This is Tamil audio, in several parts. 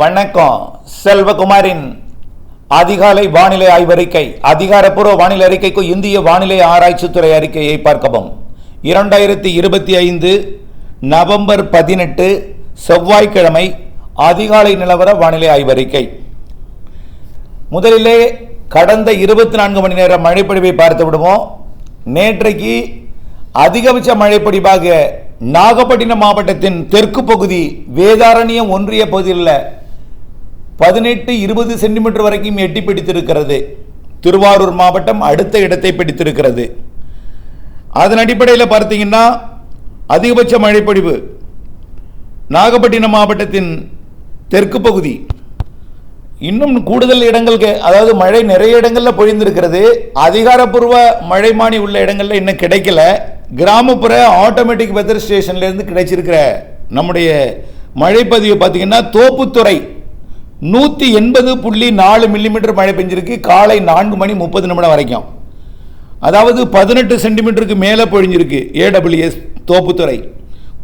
வணக்கம். செல்வகுமாரின் அதிகாலை வானிலை ஆய்வறிக்கை அதிகாரப்பூர்வ வானிலை அறிக்கைக்கு இந்திய வானிலை ஆராய்ச்சித்துறை அறிக்கையை பார்க்கவும். இரண்டாயிரத்தி இருபத்தி ஐந்து நவம்பர் பதினெட்டு செவ்வாய்க்கிழமை அதிகாலை நிலவர வானிலை ஆய்வறிக்கை. முதலிலே கடந்த இருபத்தி நான்கு மணி நேர மழைப்பொழிவை பார்த்து விடுவோம். நேற்றைக்கு அதிகபட்ச மழைப்பொழிவாக நாகப்பட்டினம் மாவட்டத்தின் தெற்கு பகுதி வேதாரண்யம் ஒன்றிய பகுதியில் பதினெட்டு இருபது சென்டிமீட்டர் வரைக்கும் எட்டி பிடித்திருக்கிறது. திருவாரூர் மாவட்டம் அடுத்த இடத்தை பிடித்திருக்கிறது. அதன் அடிப்படையில் பார்த்தீங்கன்னா அதிகபட்ச மழைப்பொழிவு நாகப்பட்டினம் மாவட்டத்தின் தெற்கு பகுதி. இன்னும் கூடுதல் இடங்களுக்கு அதாவது மழை நிறைய இடங்களில் பொழிந்திருக்கிறது. அதிகாரப்பூர்வ மழைமானி உள்ள இடங்களில் இன்னும் கிடைக்கல. கிராமப்புற ஆட்டோமேட்டிக் வெதர் ஸ்டேஷன்லேருந்து கிடைச்சிருக்கிற நம்முடைய மழைப்பதிவு பார்த்தீங்கன்னா தோப்புத்துறை நூற்றி எண்பது புள்ளி நாலு மில்லிமீட்டர் மழை பெஞ்சிருக்கு. காலை நான்கு மணி முப்பது நிமிடம் வரைக்கும். அதாவது பதினெட்டு சென்டிமீட்டருக்கு மேலே பொழிஞ்சிருக்கு ஏடபிள்யூஎஸ் தோப்புத்துறை.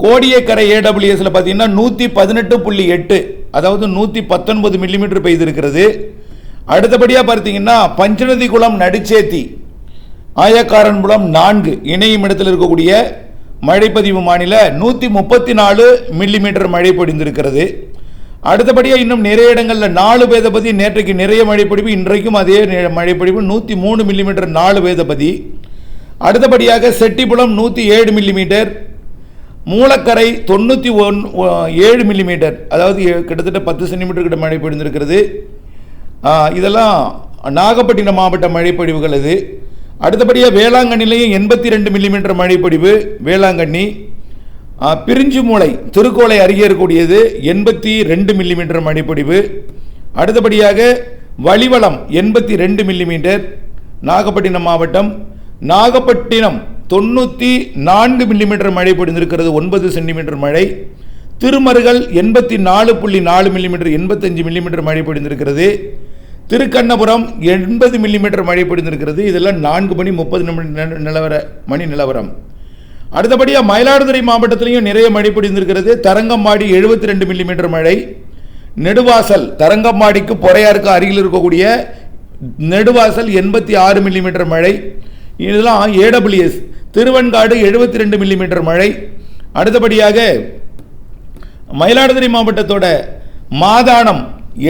கோடியக்கரை ஏடபிள்யூஎஸில் பார்த்தீங்கன்னா நூற்றி பதினெட்டு புள்ளி எட்டு அதாவது நூற்றி பத்தொன்பது மில்லிமீட்டர் பெய்திருக்கிறது. அடுத்தபடியாக பார்த்தீங்கன்னா பஞ்சநதி குளம் நடுச்சேத்தி ஆயக்காரன்புலம் நான்கு இணையும் இடத்தில் இருக்கக்கூடிய மழைப்பதிவு மாநில நூற்றி முப்பத்தி நாலு மில்லிமீட்டர் மழை பொழிந்திருக்கிறது. அடுத்தபடியாக இன்னும் நிறைய இடங்களில் நாலு வேதபதி நேற்றைக்கு நிறைய மழைப்பொழிவு இன்றைக்கும் அதே நி- மழைப்பொழிவு நூற்றி மூணு மில்லிமீட்டர் நாலு வேதபதி. அடுத்தபடியாக செட்டிப்புலம் நூற்றி ஏழு மில்லிமீட்டர் மூலக்கரை தொண்ணூற்றி ஒன் ஏழு மில்லிமீட்டர் அதாவது கிட்டத்தட்ட பத்து சென்டிமீட்டர் கிட்ட மழை பொழிந்திருக்கிறது இதெல்லாம் நாகப்பட்டினம் மாவட்ட மழைப்பொழிவுகள் இது அடுத்தபடியாக வேளாங்கண்ணிலையும் எண்பத்தி ரெண்டு மில்லிமீட்டர் மழைப்பொழிவு வேளாங்கண்ணி. பிரிஞ்சு மூளை திருக்கோளை அருகே இருக்கக்கூடியது எண்பத்தி ரெண்டு மில்லிமீட்டர் மழைப்பொழிவு அடுத்தபடியாக வழிவளம் எண்பத்தி ரெண்டு மில்லிமீட்டர் நாகப்பட்டினம் மாவட்டம் நாகப்பட்டினம் தொண்ணூற்றி நான்கு மில்லிமீட்டர் மழை பொழிந்திருக்கிறது ஒன்பது சென்டிமீட்டர் மழை. திருமருகல் எண்பத்தி நாலு புள்ளி நாலு மில்லிமீட்டர் எண்பத்தஞ்சு மில்லிமீட்டர் மழை பொழிந்திருக்கிறது திருக்கண்ணபுரம் எண்பது மில்லிமீட்டர் மழை பொழிந்திருக்கிறது இதெல்லாம் நான்கு மணி முப்பது நிமிட நிலவர மணி நிலவரம். அடுத்தபடியாக மயிலாடுதுறை மாவட்டத்திலையும் நிறைய மழை பொழிந்திருக்கிறது. தரங்கம்பாடி எழுபத்தி ரெண்டு மில்லிமீட்டர் மழை. நெடுவாசல் தரங்கம்பாடிக்கு பொறையாருக்கு அருகில் இருக்கக்கூடிய நெடுவாசல் எண்பத்தி ஆறு மில்லிமீட்டர் மழை. இதெல்லாம் ஏடபிள்யூஎஸ் திருவெண்காடு எழுபத்தி ரெண்டு மில்லிமீட்டர் மழை. அடுத்தபடியாக மயிலாடுதுறை மாவட்டத்தோட மாதானம்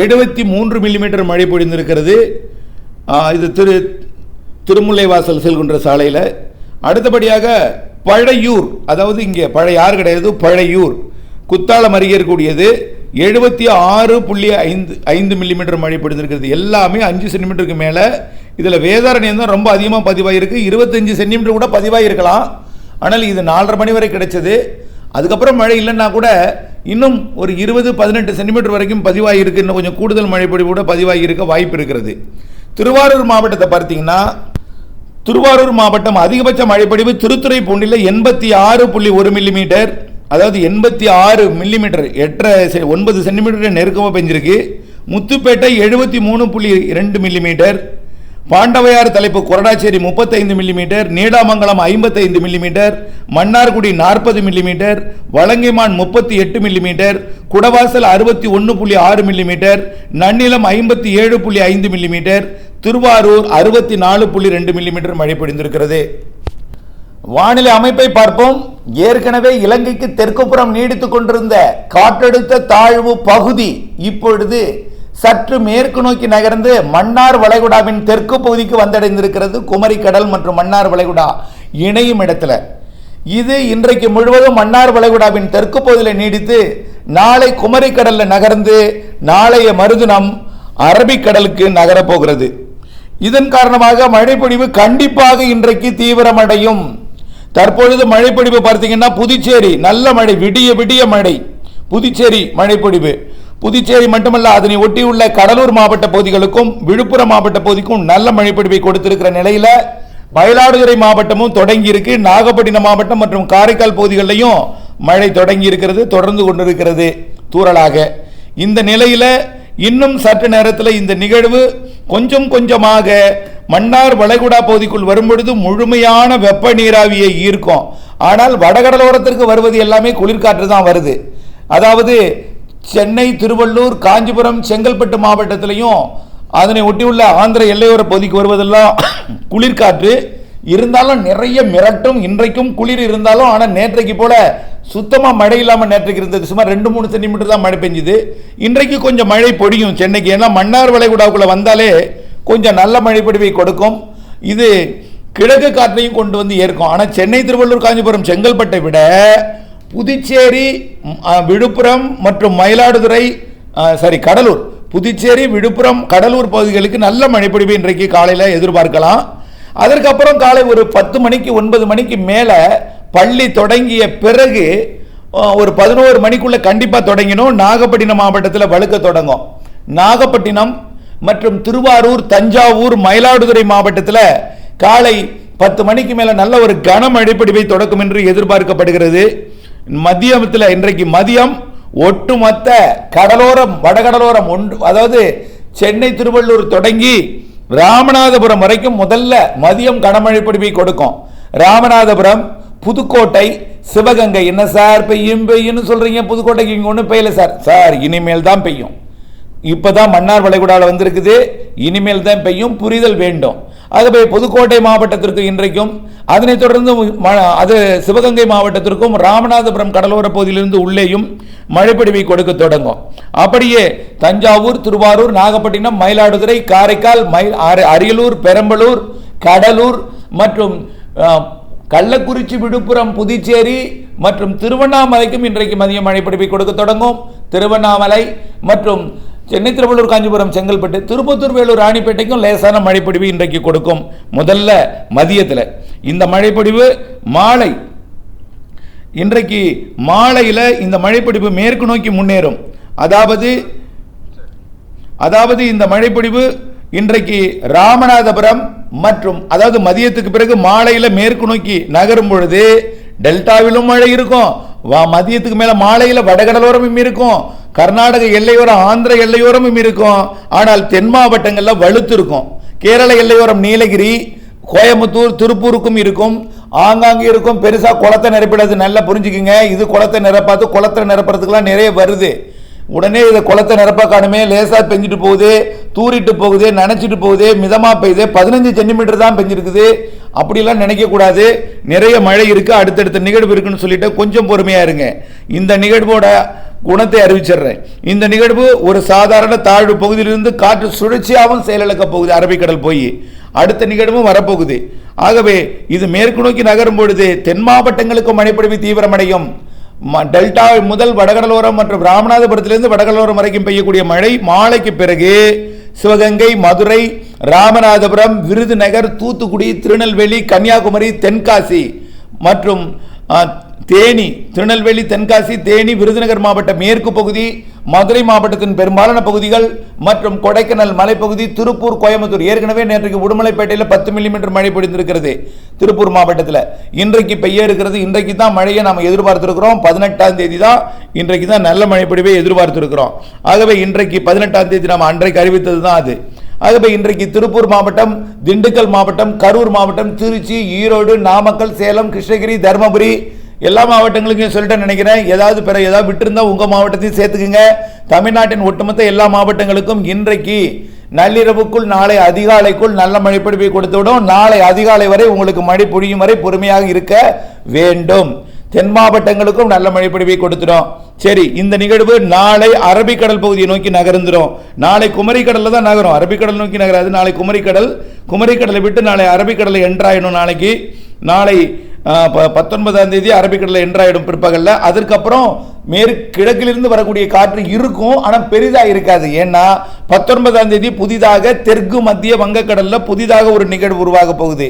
எழுபத்தி மூன்று மில்லிமீட்டர் மழை பொழிந்திருக்கிறது. இது திரு திருமுல்லைவாசல் செல்கின்ற சாலையில். அடுத்தபடியாக பழையூர் அதாவது இங்கே பழைய யார் கிடையாது? பழையூர். குத்தாலம் அருகே இருக்கக்கூடியது எழுபத்தி ஆறு புள்ளி ஐந்து ஐந்து மில்லிமீட்டர் மழை பொழிந்திருக்கிறது எல்லாமே அஞ்சு சென்டிமீட்டருக்கு மேலே. இதில் வேதாரண்யம் தான் ரொம்ப அதிகமாக பதிவாகிருக்கு இருபத்தஞ்சி சென்டிமீட்டர் கூட பதிவாகிருக்கலாம் ஆனால் இது நாலரை மணி வரை கிடைச்சது. அதுக்கப்புறம் மழை இல்லைன்னா கூட இன்னும் ஒரு இருபது பதினெட்டு சென்டிமீட்டர் வரைக்கும் பதிவாகிருக்கு இன்னும் கொஞ்சம் கூடுதல் மழை பொழிவு கூட பதிவாகியிருக்க வாய்ப்பு இருக்கிறது. திருவாரூர் மாவட்டத்தை பார்த்தீங்கன்னா திருவாரூர் மாவட்டம் அதிகபட்ச மழைப்பொழிவு திருத்துறைப்பூண்டில் எண்பத்தி ஆறு புள்ளி ஒரு மில்லிமீட்டர் அதாவது எண்பத்தி ஆறு மில்லிமீட்டர் எட்டரை செ- ஒன்பது சென்டிமீட்டர் நெருக்கமாக பெஞ்சிருக்கு. முத்துப்பேட்டை எழுபத்தி மூணு புள்ளி ரெண்டு மில்லிமீட்டர் பாண்டவையார் தலைப்பு கொரடாச்சேரி முப்பத்தைந்து மில்லிமீட்டர் நீடாமங்கலம் ஐம்பத்தைந்து மில்லிமீட்டர் மன்னார்குடி நாற்பது மில்லிமீட்டர் வலங்கைமான் முப்பத்தி எட்டு மில்லிமீட்டர் குடவாசல் அறுபத்தி ஒன்று புள்ளி ஆறு மில்லிமீட்டர் நன்னிலம் ஐம்பத்தி ஏழு புள்ளி ஐந்து மில்லிமீட்டர் திருவாரூர் அறுபத்தி நாலு புள்ளி ரெண்டு மில்லிமீட்டர் மழை பொழிந்திருக்கிறது. வானிலை அமைப்பை பார்ப்போம். ஏற்கனவே இலங்கைக்கு தெற்குப்புறம் நீடித்துக் கொண்டிருந்த காற்றழுத்த தாழ்வு பகுதி இப்பொழுது சற்று மேற்கு நோக்கி நகர்ந்து மன்னார் வளைகுடாவின் தெற்கு பகுதிக்கு வந்தடைந்திருக்கிறது. குமரி கடல் மற்றும் மன்னார் வளைகுடா இணையும் இடத்துல. இது இன்றைக்கு முழுவதும் மன்னார் வளைகுடாவின் தெற்கு பகுதியில் நீடித்து நாளை குமரி கடலில் நகர்ந்து நாளைய மறுதினம் அரபிக்கடலுக்கு நகரப்போகிறது இதன் காரணமாக மழைப்பொழிவு கண்டிப்பாக இன்றைக்கு தீவிரமடையும். தற்பொழுது மழைப்பொழிவு பார்த்தீங்கன்னா புதுச்சேரி நல்ல மழை விடிய விடிய மழை. புதுச்சேரி மழைப்பொழிவு. புதுச்சேரி மட்டுமல்ல அதனை ஒட்டியுள்ள கடலூர் மாவட்ட பகுதிகளுக்கும் விழுப்புரம் மாவட்ட பகுதிக்கும் நல்ல மழைப்பொழிவை கொடுத்திருக்கிற நிலையில மயிலாடுதுறை மாவட்டமும் தொடங்கி இருக்கு நாகப்பட்டினம் மாவட்டம் மற்றும் காரைக்கால் பகுதிகளிலையும் மழை தொடங்கி இருக்கிறது தொடர்ந்து கொண்டிருக்கிறது தூறலாக இந்த நிலையில இன்னும் சற்று நேரத்தில் இந்த நிகழ்வு கொஞ்சம் கொஞ்சமாக மன்னார் வளைகுடா பகுதிக்குள் வரும்பொழுது முழுமையான வெப்ப நீராவியை ஈர்க்கும். ஆனால் வடகடலோரத்திற்கு வருவது எல்லாமே குளிர்காற்று தான் வருது. அதாவது சென்னை திருவள்ளூர் காஞ்சிபுரம் செங்கல்பட்டு மாவட்டத்திலையும் அதனை ஒட்டியுள்ள ஆந்திர எல்லையோர பகுதிக்கு வருவதெல்லாம் குளிர்காற்று. இருந்தாலும் நிறைய மிரட்டும் இன்றைக்கும் குளிர் இருந்தாலும் ஆனால் நேற்றைக்கு போல சுத்தமாக மழை இல்லாமல் நேற்றைக்கு இருந்தது. சுமார் ரெண்டு மூணு சென்டிமீட்டர் தான் மழை பெஞ்சுது. இன்றைக்கு கொஞ்சம் மழை பொடியும் சென்னைக்கு. ஏன்னா மன்னார் வளைகுடாவுக்குள்ளே வந்தாலே கொஞ்சம் நல்ல மழை பொடிவை கொடுக்கும். இது கிழக்கு காற்றையும் கொண்டு வந்து ஏற்கும். ஆனால் சென்னை திருவள்ளூர் காஞ்சிபுரம் செங்கல்பட்டை விட புதுச்சேரி விழுப்புரம் மற்றும் மயிலாடுதுறை சாரி கடலூர். புதுச்சேரி விழுப்புரம் கடலூர் பகுதிகளுக்கு நல்ல மழைப்பொழிவு இன்றைக்கு காலையில் எதிர்பார்க்கலாம். அதற்கப்புறம் காலை ஒரு பத்து மணிக்கு ஒன்பது மணிக்கு மேலே பள்ளி தொடங்கிய பிறகு ஒரு பதினோரு மணிக்குள்ளே கண்டிப்பாக தொடங்கினோம். நாகப்பட்டினம் மாவட்டத்தில் வழுக்க தொடங்கும். நாகப்பட்டினம் மற்றும் திருவாரூர் தஞ்சாவூர் மயிலாடுதுறை மாவட்டத்தில் காலை பத்து மணிக்கு மேலே நல்ல ஒரு கனமழை பொழிவை தொடக்கும் என்று எதிர்பார்க்கப்படுகிறது. மதியத்தில் இன்றைக்கு மதியம் ஒட்டுமொத்த கடலோரம் வடகடலோரம் ஒன்று அதாவது சென்னை திருவள்ளூர் தொடங்கி ராமநாதபுரம் வரைக்கும் முதல்ல மதியம் கனமழை பொழிவை கொடுக்கும். ராமநாதபுரம் புதுக்கோட்டை சிவகங்கை. என்ன சார் பெய்யும் பெய்யும்னு சொல்றீங்க? புதுக்கோட்டைக்கு இங்கே ஒன்றும் பெய்யல சார். சார் இனிமேல் தான் பெய்யும். இப்பதான் மன்னார் வளைகுடாவில் வந்திருக்குது. இனிமேல் தான் பெய்யும். புரிதல் வேண்டும். ஆகவே புதுக்கோட்டை மாவட்டத்திற்கு இன்றைக்கும் அதனைத் தொடர்ந்து ம- அது சிவகங்கை மாவட்டத்திற்கும் ராமநாதபுரம் கடலோர பகுதியிலிருந்து உள்ளேயும் மழைப்பிடிவை கொடுக்க தொடங்கும். அப்படியே தஞ்சாவூர் திருவாரூர் நாகப்பட்டினம் மயிலாடுதுறை காரைக்கால் மயில் அரியலூர் பெரம்பலூர் கடலூர் மற்றும் கள்ளக்குறிச்சி விழுப்புரம் புதுச்சேரி மற்றும் திருவண்ணாமலைக்கும் இன்றைக்கு மதிய மழை பிடிப்பை கொடுக்க தொடங்கும். திருவண்ணாமலை மற்றும் சென்னை திருவள்ளூர் காஞ்சிபுரம் செங்கல்பட்டு திருப்பத்தூர் வேலூர் ராணிப்பேட்டைக்கும் லேசான மழைப்பொழிவு இன்றைக்கு கொடுக்கும். முதல்ல மதியத்தில். இந்த மழைப்பொழிவு மாலை. இன்றைக்கு மாலையில் இந்த மழைப்பொழிவு மேற்கு நோக்கி முன்னேறும். அதாவது அதாவது இந்த மழைப்பொழிவு இன்றைக்கு ராமநாதபுரம் மற்றும் அதாவது மதியத்துக்கு பிறகு மாலையில் மேற்கு நோக்கி நகரும் பொழுது டெல்டாவிலும் மழை இருக்கும். வா- மதியத்துக்கு மேலே மாலையில் வடகடலோரமும் இருக்கும். கர்நாடக எல்லையோரம் ஆந்திர எல்லையோரமும் இருக்கும். ஆனால் தென் மாவட்டங்களில் வலுத்து இருக்கும். கேரள எல்லையோரம் நீலகிரி கோயம்புத்தூர் திருப்பூருக்கும் இருக்கும். ஆங்காங்கே இருக்கும். பெருசாக குளத்தை நிரப்பிடாது நல்லா புரிஞ்சுக்கிங்க. இது குளத்தை நிரப்பாது. குளத்தை நிரப்புறதுக்குலாம் நிறைய வருது. உடனே இதை குளத்தை நிரப்ப காணுமே பெஞ்சிட்டு போகுது. தூரிட்டு போகுது. நினச்சிட்டு போகுது. மிதமாக பெய்யுது. பதினஞ்சு சென்டிமீட்டர் தான் பெஞ்சிருக்குது. அப்படிலாம் நினைக்கக்கூடாது. நிறைய மழை இருக்குது அடுத்தடுத்த நிகழ்வு இருக்குன்னு சொல்லிட்டு கொஞ்சம் பொறுமையாக இருங்க. இந்த நிகழ்வோட குணத்தை அறிவிச்சிடுறேன். இந்த நிகழ்வு ஒரு சாதாரண தாழ்வு பகுதியிலிருந்து காற்று சுழற்சியாகவும் செயலிழக்க போகுது. அரபிக்கடல் போய் அடுத்த நிகழ்வும் வரப்போகுது. ஆகவே இது மேற்கு நோக்கி நகரும் பொழுது தென் மாவட்டங்களுக்கும் மழைப்பொழிவு தீவிரமடையும். ம- டெல்டா முதல் வடகடலோரம் மற்றும் ராமநாதபுரத்திலிருந்து வடகடலோரம் வரைக்கும் பெய்யக்கூடிய மழை மாலைக்கு பிறகு சிவகங்கை மதுரை ராமநாதபுரம் விருதுநகர் தூத்துக்குடி திருநெல்வேலி கன்னியாகுமரி தென்காசி மற்றும் தேனி திருநெல்வேலி தென்காசி தேனி விருதுநகர் மாவட்ட மேற்கு பகுதி மதுரை மாவட்டத்தின் பெரும்பாலான பகுதிகள் மற்றும் கொடைக்கானல் மலைப்பகுதி திருப்பூர் கோயம்புத்தூர். ஏற்கனவே நேற்றைக்கு உடுமலைப்பேட்டையில் பத்து மில்லிமீட்டர் மழை பொழிந்திருக்கிறது. திருப்பூர் மாவட்டத்தில் இன்றைக்கு பெய்ய இருக்கிறது. இன்றைக்கு தான் மழையை நாம் எதிர்பார்த்திருக்கிறோம். பதினெட்டாம் தேதி தான் இன்றைக்கு தான் நல்ல மழை பொழிவை எதிர்பார்த்திருக்கிறோம். ஆகவே இன்றைக்கு பதினெட்டாம் தேதி நாம் அன்றைக்கு அறிவித்தது தான் அது. ஆகவே இன்றைக்கு திருப்பூர் மாவட்டம் திண்டுக்கல் மாவட்டம் கரூர் மாவட்டம் திருச்சி ஈரோடு நாமக்கல் சேலம் கிருஷ்ணகிரி தருமபுரி எல்லா மாவட்டங்களுக்கும் சொல்லிட்டு நினைக்கிறேன். ஏதாவது பிற ஏதாவது விட்டுருந்தா உங்கள் மாவட்டத்தையும் சேர்த்துக்குங்க. தமிழ்நாட்டின் ஒட்டுமொத்த எல்லா மாவட்டங்களுக்கும் இன்றைக்கு நள்ளிரவுக்குள் நாளை அதிகாலைக்குள் நல்ல மழை பொழிவை நாளை அதிகாலை வரை உங்களுக்கு மழை பொழியும் வரை பொறுமையாக இருக்க வேண்டும். தென் மாவட்டங்களுக்கும் நல்ல மழை பொழிவை கொடுத்துடும். சரி இந்த நிகழ்வு நாளை அரபிக்கடல் பகுதியை நோக்கி நகர்ந்துடும் நாளை குமரிக்கடலில் தான் நகரும். அரபிக்கடல் நோக்கி நகராது. நாளை குமரிக்கடல் குமரிக்கடலை விட்டு நாளை அரபிக்கடலை என்ட்ராயிடும் நாளைக்கு. நாளை பத்தொன்பதாம் தேதி அரபிக்கடலில் என்ட்ராயிடும் பிற்பகலில். அதற்கப்புறம் மேற்கு கிழக்கிலிருந்து வரக்கூடிய காற்று இருக்கும் ஆனால் பெரிதாக இருக்காது. ஏன்னா பத்தொன்பதாம் தேதி புதிதாக தெற்கு மத்திய வங்கக்கடலில் புதிதாக ஒரு நிகழ்வு உருவாக போகுது.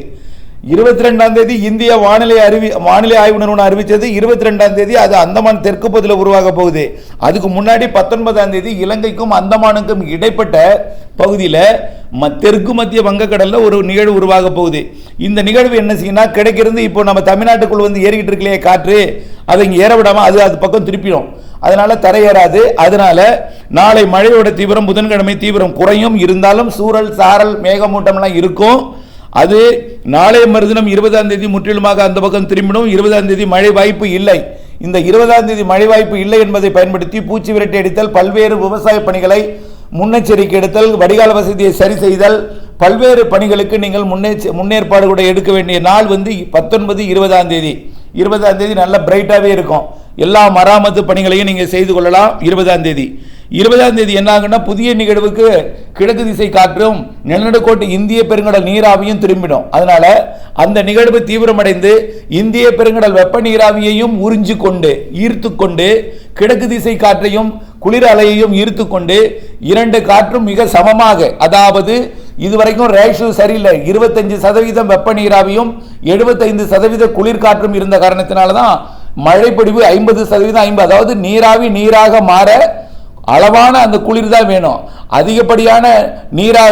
இருபத்தி ரெண்டாம் தேதி இந்திய வானிலை அறிவி வானிலை ஆய்வு நிறுவனம் அறிவித்தது இருபத்தி ரெண்டாம் தேதி அது அந்தமான் தெற்கு பகுதியில் உருவாக போகுது. அதுக்கு முன்னாடி பத்தொன்பதாம் தேதி இலங்கைக்கும் அந்தமானுக்கும் இடைப்பட்ட பகுதியில் தெற்கு மத்திய வங்கக்கடலில் ஒரு நிகழ்வு உருவாக போகுது. இந்த நிகழ்வு என்ன செய்யணும் கிடைக்கிறது இப்போ நம்ம தமிழ்நாட்டுக்குள் வந்து ஏறிக்கிட்டு இருக்கலையே காற்று அதை இங்கே ஏற விடாமல் அது அது பக்கம் திருப்பிடும். அதனால தரையேறாது அதனால நாளை மழையோட தீவிரம் புதன்கிழமை தீவிரம் குறையும். இருந்தாலும் சூறல் சாரல் மேகமூட்டம்லாம் இருக்கும். அது நாளைய மறுதினம் இருபதாம் தேதி முற்றிலுமாக அந்த பக்கம் திரும்பிடும். இருபதாம் தேதி மழை வாய்ப்பு இல்லை. இந்த இருபதாம் தேதி மழை வாய்ப்பு இல்லை என்பதை பயன்படுத்தி பூச்சி விரட்டி அடித்தல் பல்வேறு விவசாய பணிகளை முன்னெச்சரிக்கை எடுத்தல் வடிகால் வசதியை சரி செய்தல் பல்வேறு பணிகளுக்கு நீங்கள் முன்னேற்ற முன்னேற்பாடு கூட எடுக்க வேண்டிய நாள் வந்து பத்தொன்பது இருபதாம் தேதி. இருபதாம் தேதி நல்ல பிரைட்டாகவே இருக்கும். எல்லா மராமத்து பணிகளையும் நீங்கள் செய்து கொள்ளலாம். இருபதாம் தேதி. இருபதாம் தேதி என்ன ஆகுன்னா புதிய நிகழ்வுக்கு கிழக்கு திசை காற்றும் நிலநடுக்கோட்டு இந்திய பெருங்கடல் நீராவியும் திரும்பிடும். அதனால அந்த நிகழ்வு தீவிரமடைந்து இந்திய பெருங்கடல் வெப்ப நீராவியையும் உறிஞ்சு கொண்டு ஈர்த்து கொண்டு கிழக்கு திசை காற்றையும் குளிர் அலையையும் ஈர்த்து கொண்டு இரண்டு காற்றும் மிக சமமாக அதாவது இதுவரைக்கும் ரேஷு சரியில்லை. இருபத்தஞ்சு சதவீதம் வெப்ப நீராவியும் எழுபத்தைந்து சதவீத குளிர் காற்றும் இருந்த காரணத்தினால தான் மழைப்பொடிவு ஐம்பது சதவீதம் ஐம்பது அதாவது நீராவி நீராக மாற அளவான அந்த குளிர் தான் வேணும். அதிகப்படியான நீரா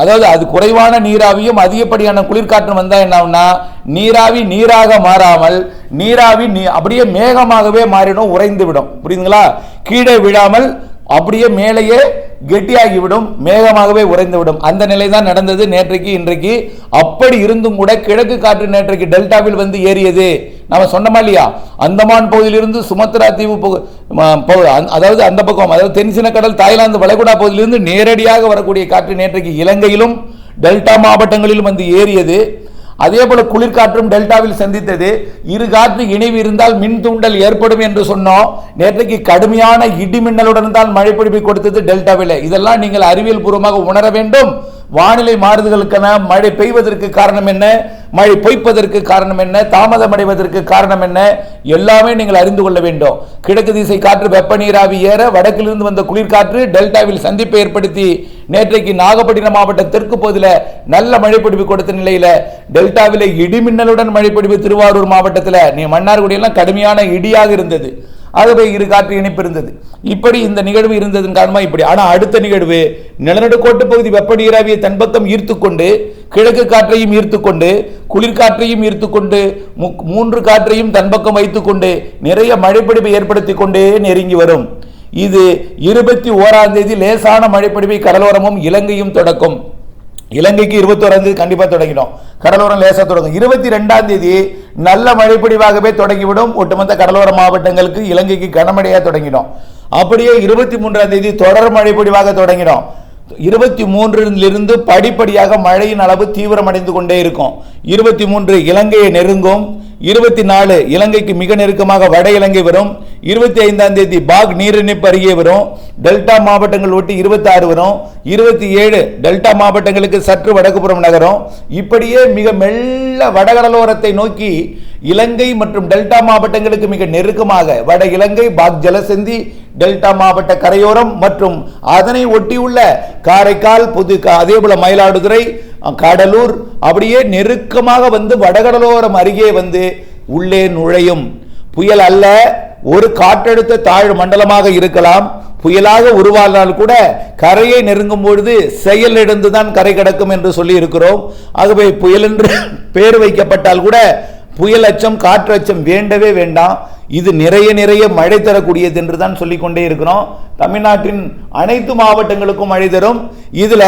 அதாவது அது குறைவான நீராவியும் அதிகப்படியான குளிர்காற்றும் வந்தால் என்ன ஆகும்னா நீராவி நீராக மாறாமல் நீராவி நீ அப்படியே மேகமாகவே மாறிடும் உறைந்து விடும் புரியுதுங்களா? கீழே விழாமல் அப்படியே மேலேயே கெட்டியாகிவிடும் மேகமாகவே உறைந்துவிடும். அந்த நிலை தான் நடந்தது நேற்றைக்கு இன்றைக்கு. அப்படி இருந்தும் கூட கிழக்கு காற்று நேற்றைக்கு டெல்டாவில் வந்து ஏறியது. நம்ம சொன்னோமா இல்லையா? அந்தமான் பகுதியிலிருந்து சுமத்ரா தீவு அதாவது அந்த பக்கம் அதாவது தென்சின கடல் தாய்லாந்து வளைகுடா பகுதியிலிருந்து நேரடியாக வரக்கூடிய காற்று நேற்றைக்கு இலங்கையிலும் டெல்டா மாவட்டங்களிலும் வந்து ஏறியது. அதே போல குளிர்காற்றும் டெல்டாவில் சந்தித்தது. இரு காற்று இணைவு இருந்தால் மின் தூண்டல் ஏற்படும் என்று சொன்னோம். நேற்றைக்கு கடுமையான இடி மின்னலுடன் தான் மழை கொடுத்தது டெல்டாவில். இதெல்லாம் நீங்கள் அறிவியல் பூர்வமாக உணர வேண்டும். வானிலை மாறுதலுக்கான மழை பெய்வதற்கு காரணம் என்ன? மழை பொய்ப்பதற்கு காரணம் என்ன? தாமதமடைவதற்கு காரணம் என்ன? எல்லாமே நீங்கள் அறிந்து கொள்ள வேண்டும். கிழக்கு திசை காற்று வெப்ப நீராவி ஏற வடக்கிலிருந்து வந்த குளிர்காற்று டெல்டாவில் சந்திப்பை ஏற்படுத்தி நேற்றைக்கு நாகப்பட்டினம் மாவட்ட தெற்கு பகுதியில் நல்ல மழைப்பொடிவு கொடுத்த நிலையில டெல்டாவில் இடிமின்னலுடன் மழைப்பொடிவு திருவாரூர் மாவட்டத்தில். நீ மன்னார்குடியெல்லாம் கடுமையான இடியாக இருந்தது. ஆகவே இரு காற்று இணைப்பு இருந்தது. இப்படி இந்த நிகழ்வு இருந்ததன் காரணமாக இப்படி. ஆனால் அடுத்த நிகழ்வு நிலநடுக்கோட்டு பகுதி வெப்ப நீராவியை தன்பக்கம் ஈர்த்துக்கொண்டு ஈர்த்து கொண்டு கிழக்கு காற்றையும் ஈர்த்து கொண்டு குளிர்காற்றையும் ஈர்த்து கொண்டு முக்- மூன்று காற்றையும் தன்பக்கம் வைத்துக்கொண்டு கொண்டு நிறைய மழைப்பிடிப்பை ஏற்படுத்தி கொண்டே நெருங்கி வரும். இது இருபத்தி ஓராம் தேதி லேசான மழைப்பிடிப்பை கடலோரமும் இலங்கையும் தொடக்கும். இலங்கைக்கு இருபத்தோராம் தேதி கண்டிப்பா தொடங்கிடும். கடலோரம் லேசாக தொடங்கும். இருபத்தி ரெண்டாம் தேதி நல்ல மழைப்பொழிவாகவே தொடங்கிவிடும். ஒட்டுமொத்த கடலோர மாவட்டங்களுக்கு இலங்கைக்கு கனமழையாக தொடங்கிடும். அப்படியே இருபத்தி மூன்றாம் தேதி தொடர் மழைப்பொழிவாக தொடங்கிடும். இருபத்தி மூன்றிலிருந்து படிப்படியாக மழையின் அளவு தீவிரமடைந்து கொண்டே இருக்கும். இருபத்தி மூன்று இலங்கையை நெருங்கும். இருபத்தி நாலு இலங்கைக்கு மிக நெருக்கமாக வட இலங்கை வரும். இருபத்தி ஐந்தாம் தேதி பாக் நீரிணைப்பு அருகே வரும். டெல்டா மாவட்டங்கள் ஒட்டி இருபத்தாறு வரும். இருபத்தி ஏழு டெல்டா மாவட்டங்களுக்கு சற்று வடக்குப்புறம் நகரும். இப்படியே மிக மெல்ல வடகடலோரத்தை நோக்கி இலங்கை மற்றும் டெல்டா மாவட்டங்களுக்கு மிக நெருக்கமாக வட இலங்கை பாக் ஜலசந்தி டெல்டா மாவட்ட கரையோரம் மற்றும் அதனை ஒட்டியுள்ள காரைக்கால் புது அதே போல மயிலாடுதுறை கடலூர் அப்படியே நெருக்கமாக வந்து வடகடலோரம் அருகே வந்து உள்ளே நுழையும். புயல் அல்ல ஒரு காற்றழுத்த தாழ் மண்டலமாக இருக்கலாம். புயலாக உருவானால் கூட கரையை நெருங்கும் பொழுது செயலிழந்து தான் கரை கிடக்கும் என்று சொல்லி இருக்கிறோம் ஆகவே புயல் என்று பேர் வைக்கப்பட்டால் கூட புயல் அச்சம் காற்று அச்சம் வேண்டவே வேண்டாம். இது நிறைய நிறைய மழை தரக்கூடியது என்று தான் சொல்லிக்கொண்டே இருக்கிறோம். தமிழ்நாட்டின் அனைத்து மாவட்டங்களுக்கும் மழை தரும். இதில்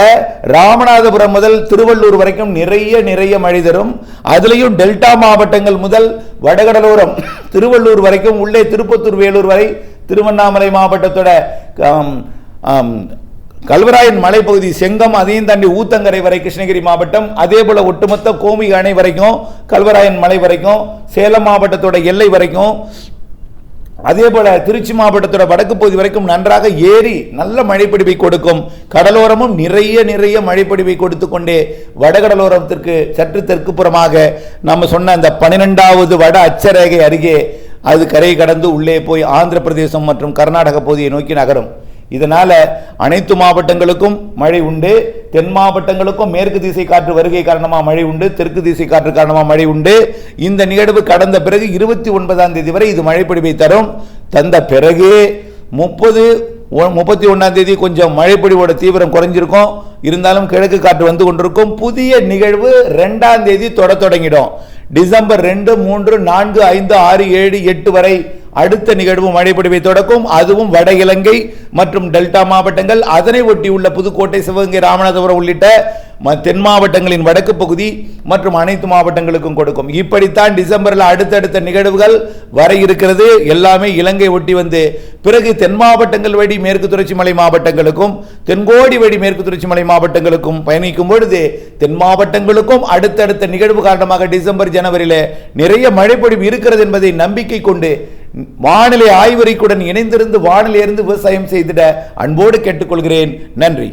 ராமநாதபுரம் முதல் திருவள்ளூர் வரைக்கும் நிறைய நிறைய மழை தரும். அதுலேயும் டெல்டா மாவட்டங்கள் முதல் வடகடலோரம் திருவள்ளூர் வரைக்கும் உள்ளே திருப்பத்தூர் வேலூர் வரை திருவண்ணாமலை மாவட்டத்தோட கல்வராயன் மலைப்பகுதி செங்கம் அதையும் தாண்டி ஊத்தங்கரை வரை கிருஷ்ணகிரி மாவட்டம் அதே போல ஒட்டுமொத்த கோமி அணை வரைக்கும் கல்வராயன் மலை வரைக்கும் சேலம் மாவட்டத்தோட எல்லை வரைக்கும் அதே போல திருச்சி மாவட்டத்தோட வடக்கு பகுதி வரைக்கும் நன்றாக ஏறி நல்ல மழைப்பிடிப்பை கொடுக்கும். கடலோரமும் நிறைய நிறைய மழைப்பிடிப்பை கொடுத்து கொண்டே வடகடலோரத்திற்கு சற்று தெற்கு புறமாக நம்ம சொன்ன அந்த பன்னிரெண்டாவது வட அச்சரேகை அருகே அது கரை கடந்து உள்ளே போய் ஆந்திர பிரதேசம் மற்றும் கர்நாடக பகுதியை நோக்கி நகரும். இதனால் அனைத்து மாவட்டங்களுக்கும் மழை உண்டு. தென் மாவட்டங்களுக்கும் மேற்கு திசை காற்று வருகை காரணமாக மழை உண்டு. தெற்கு திசை காற்று காரணமாக மழை உண்டு. இந்த நிகழ்வு கடந்த பிறகு இருபத்தி ஒன்பதாம் தேதி வரை இது மழைப்பொழிவை தரும். தந்த பிறகு முப்பது முப்பத்தி ஒன்றாம் தேதி கொஞ்சம் மழைப்பொழிவோட தீவிரம் குறைஞ்சிருக்கும். இருந்தாலும் கிழக்கு காற்று வந்து கொண்டிருக்கும். புதிய நிகழ்வு ரெண்டாம் தேதி தொட தொடங்கிடும். டிசம்பர் ரெண்டு மூன்று நான்கு ஐந்து ஆறு ஏழு எட்டு வரை அடுத்த நிகழ்வு மழைப்பொழிவை தொடக்கும். அதுவும் வட இலங்கை மற்றும் டெல்டா மாவட்டங்கள். அதனை ஒட்டியுள்ள புதுக்கோட்டை சிவகங்கை ராமநாதபுரம் உள்ளிட்ட ம- தென் மாவட்டங்களின் வடக்கு பகுதி மற்றும் அனைத்து மாவட்டங்களுக்கும் கொடுக்கும். இப்படித்தான் டிசம்பரில் அடுத்தடுத்த நிகழ்வுகள் வர இருக்கிறது. எல்லாமே இலங்கை ஒட்டி வந்து பிறகு தென் மாவட்டங்கள் வழி மேற்கு தொடர்ச்சி மலை மாவட்டங்களுக்கும் தென்கோடி வழி மேற்கு தொடர்ச்சி மலை மாவட்டங்களுக்கும் பயணிக்கும் பொழுது தென் மாவட்டங்களுக்கும் அடுத்தடுத்த நிகழ்வு காரணமாக டிசம்பர் ஜனவரியில் நிறைய மழைப்பொழிவு இருக்கிறது என்பதை நம்பிக்கை கொண்டு வானிலை ஆய்வறிக்குடன் இணைந்திருந்து வானிலை இருந்து விவசாயம் செய்திட அன்போடு கேட்டுக்கொள்கிறேன். நன்றி.